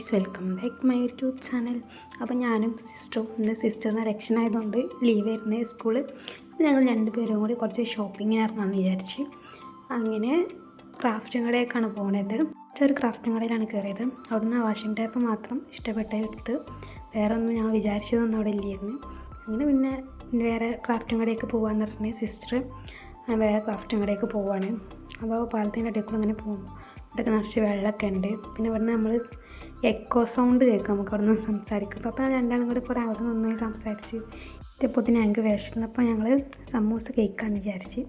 Guys welcome back my YouTube channel. അപ്പോൾ ഞാനും സിസ്റ്ററും ഇന്ന് സിസ്റ്ററിന് ഇലക്ഷൻ ആയതുകൊണ്ട് ലീവ് ആയിരുന്നു സ്കൂൾ. അപ്പോൾ ഞങ്ങൾ രണ്ടുപേരും കൂടി കുറച്ച് ഷോപ്പിങ്ങിന് ഇറങ്ങാമെന്ന് വിചാരിച്ച് അങ്ങനെ ക്രാഫ്റ്റും കടയൊക്കെയാണ് പോണത്. ഒരു ക്രാഫ്റ്റും കടയിലാണ് കയറിയത്. അവിടുന്ന് വാഷിംഗ് ടേപ്പ് മാത്രം ഇഷ്ടപ്പെട്ട എടുത്ത് വേറെ ഒന്നും ഞങ്ങൾ വിചാരിച്ചതൊന്നും അവിടെ ഇല്ലായിരുന്നു. അങ്ങനെ പിന്നെ വേറെ ക്രാഫ്റ്റും കടയൊക്കെ പോകാമെന്ന് പറഞ്ഞു സിസ്റ്റർ വേറെ ക്രാഫ്റ്റും കടയൊക്കെ പോവാണ്. അപ്പോൾ പാലത്തിന്റെ ഇടയിൽ കൂടെ അങ്ങനെ പോകും. ഇവിടെയൊക്കെ നിറച്ച് വെള്ളമൊക്കെ ഉണ്ട്. പിന്നെ ഇവിടുന്ന് നമ്മൾ എക്കോ സൗണ്ട് കേൾക്കും നമുക്ക് അവിടെ നിന്ന് സംസാരിക്കും അപ്പോൾ രണ്ടാളും കൂടി കുറേ അവിടെ നിന്ന് സംസാരിച്ച് ഇപ്പോൾ ഞങ്ങൾക്ക് വിശന്നപ്പോൾ ഞങ്ങൾ സമൂസ കഴിക്കാമെന്ന് വിചാരിച്ച്.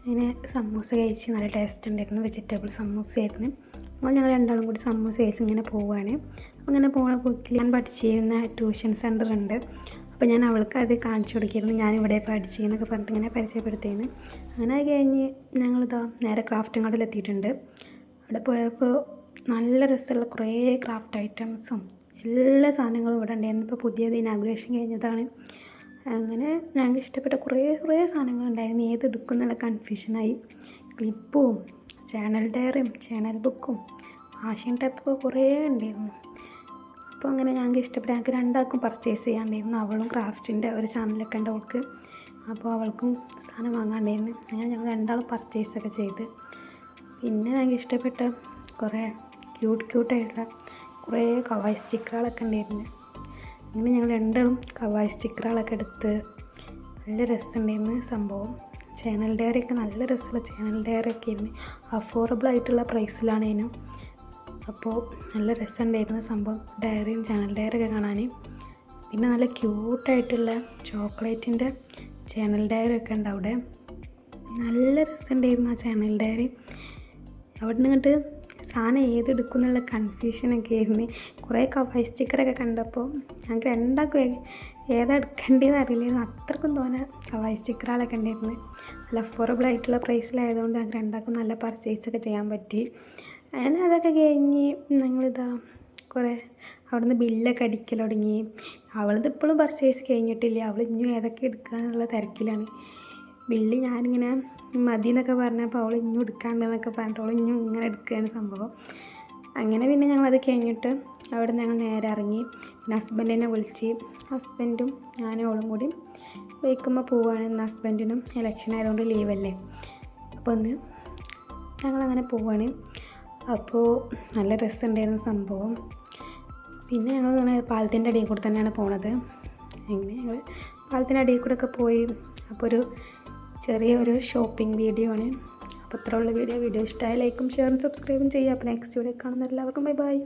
അങ്ങനെ സമൂസ കഴിച്ച് നല്ല ടേസ്റ്റ് ഉണ്ടായിരുന്നു വെജിറ്റബിൾ സമൂസ ആയിരുന്നു. അപ്പോൾ ഞങ്ങൾ രണ്ടാളും കൂടി സമൂസ കഴിച്ച് ഇങ്ങനെ പോവുകയാണ് അപ്പോൾ ഇങ്ങനെ പോകുന്ന പോക്കിൽ ഞാൻ പഠിച്ചിരുന്ന ട്യൂഷൻ സെന്റർ ഉണ്ട്. അപ്പോൾ ഞാൻ അവൾക്ക് അത് കാണിച്ചു കൊടുക്കിയിരുന്നു ഞാൻ ഇവിടെ പഠിച്ചെന്നൊക്കെ പറഞ്ഞിട്ട് ഇങ്ങനെ പരിചയപ്പെടുത്തിയിരുന്നു. അങ്ങനെ കഴിഞ്ഞ് ഞങ്ങളിതാ നേരെ ക്രാഫ്റ്റും കടയിൽ എത്തിയിട്ടുണ്ട്. അവിടെ പോയപ്പോൾ നല്ല രസമുള്ള കുറേ ക്രാഫ്റ്റ് ഐറ്റംസും എല്ലാ സാധനങ്ങളും ഇവിടെ ഉണ്ടായിരുന്നു. ഇപ്പോൾ പുതിയത് ഇനാഗുറേഷൻ കഴിഞ്ഞതാണ്. അങ്ങനെ ഞങ്ങൾക്ക് ഇഷ്ടപ്പെട്ട കുറേ കുറേ സാധനങ്ങളുണ്ടായിരുന്നു ഏത് എടുക്കും എന്നുള്ള കൺഫ്യൂഷനായി ക്ലിപ്പും ചാനൽ ഡയറിയും ചാനൽ ബുക്കും വാഷിംഗ് ടൈപ്പൊക്കെ കുറേ ഉണ്ടായിരുന്നു. അപ്പോൾ അങ്ങനെ ഞങ്ങൾക്ക് ഇഷ്ടപ്പെട്ട ഞങ്ങൾക്ക് രണ്ടാൾക്കും പർച്ചേസ് ചെയ്യാണ്ടായിരുന്നു അവളും ക്രാഫ്റ്റിന്റെ ഒരു ചാനലൊക്കെ ഉണ്ട് അവൾക്ക്. അപ്പോൾ അവൾക്കും സാധനം വാങ്ങാണ്ടായിരുന്നു അങ്ങനെ ഞങ്ങൾ രണ്ടാളും പർച്ചേസൊക്കെ ചെയ്ത്. പിന്നെ ഞങ്ങൾക്ക് ഇഷ്ടപ്പെട്ട കുറേ ക്യൂട്ട് ക്യൂട്ടായിട്ടുള്ള കുറേ കവായ് സ്റ്റിക്കറുകളൊക്കെ ഉണ്ടായിരുന്നു. അങ്ങനെ ഞങ്ങൾ രണ്ടാളും കവായ് സ്റ്റിക്കറുകളൊക്കെ എടുത്ത് നല്ല രസമുണ്ടായിരുന്നു സംഭവം. ചാനൽ ഡയറിയൊക്കെ നല്ല രസമുള്ള ചാനൽ ഡയറിയൊക്കെ ആയിരുന്നു. അഫോർഡബിൾ ആയിട്ടുള്ള പ്രൈസിലാണ് ഇതിനും അപ്പോൾ നല്ല രസമുണ്ടായിരുന്നു സംഭവം ഡയറിയും ചാനൽ ഡയറിയൊക്കെ കാണാൻ. പിന്നെ നല്ല ക്യൂട്ടായിട്ടുള്ള ചോക്ലേറ്റിന്റെ ചാനൽ ഡയറിയൊക്കെ ഉണ്ട് അവിടെ. നല്ല രസമുണ്ടായിരുന്നു ആ ചാനൽ ഡയറി അവിടെ നിന്നിട്ട് സാധനം ഏതെടുക്കും എന്നുള്ള കൺഫ്യൂഷനൊക്കെ ആയിരുന്നു. കുറേ കവായ സ്റ്റിക്കറൊക്കെ കണ്ടപ്പോൾ ഞങ്ങൾക്ക് രണ്ടാക്കും ഏതാ എടുക്കേണ്ടതെന്ന് അറിയില്ലായിരുന്നു. അത്രക്കും തോന്നെ കവായ സ്റ്റിക്കറുകളൊക്കെ ഉണ്ടായിരുന്നു നല്ല അഫോറബിൾ ആയിട്ടുള്ള പ്രൈസിലായതുകൊണ്ട് ഞങ്ങൾക്ക് രണ്ടാക്കും നല്ല പർച്ചേസൊക്കെ ചെയ്യാൻ പറ്റി. അങ്ങനെ അതൊക്കെ കഴിഞ്ഞ് ഞങ്ങളിതാ കുറേ അവിടുന്ന് ബില്ലൊക്കെ അടിക്കൽ തുടങ്ങി. അവളത് ഇപ്പോഴും പർച്ചേസ് കഴിഞ്ഞിട്ടില്ല. അവൾ ഇനിയും ഏതൊക്കെ എടുക്കുക എന്നുള്ള തിരക്കിലാണ്. ബില്ല് ഞാനിങ്ങനെ മതി എന്നൊക്കെ പറഞ്ഞപ്പോൾ അവൾ ഇഞ്ഞും എടുക്കാണ്ടെന്നൊക്കെ പറഞ്ഞിട്ട് അവൾ ഇഞ്ഞും ഇങ്ങനെ എടുക്കുകയാണ് സംഭവം. അങ്ങനെ പിന്നെ ഞങ്ങളത് കഴിഞ്ഞിട്ട് അവിടെ ഞങ്ങൾ നേരെ ഇറങ്ങി. പിന്നെ ഹസ്ബൻഡിനെ വിളിച്ച് ഹസ്ബൻഡും ഞാനും അവളും കൂടി വയ്ക്കുമ്പോൾ പോവുകയാണ് ഇന്ന് ഹസ്ബൻഡിനും ഇലക്ഷൻ ആയതുകൊണ്ട് ലീവല്ലേ അപ്പോൾ ഒന്ന് ഞങ്ങളങ്ങനെ പോവുകയാണ് അപ്പോൾ നല്ല ഡ്രസ്സ് ഉണ്ടായിരുന്നു സംഭവം. പിന്നെ ഞങ്ങൾ ഇങ്ങനെ പാലത്തിന്റെ അടിയിൽ കൂടെ തന്നെയാണ് പോണത്. അങ്ങനെ ഞങ്ങൾ പാലത്തിന്റെ അടിയിൽ കൂടെ ഒക്കെ പോയി. അപ്പോൾ ഒരു ചെറിയ ഒരു ഷോപ്പിംഗ് വീഡിയോ ആണ്. അപ്പോൾ ഇത്രയുള്ള വീഡിയോ വീഡിയോ ഇഷ്ടമായ ലൈക്കും ഷെയറും സബ്സ്ക്രൈബും ചെയ്യുക. അപ്പോൾ നെക്സ്റ്റ് വീഡിയോ കാണുന്ന എല്ലാവർക്കും ബൈ ബൈ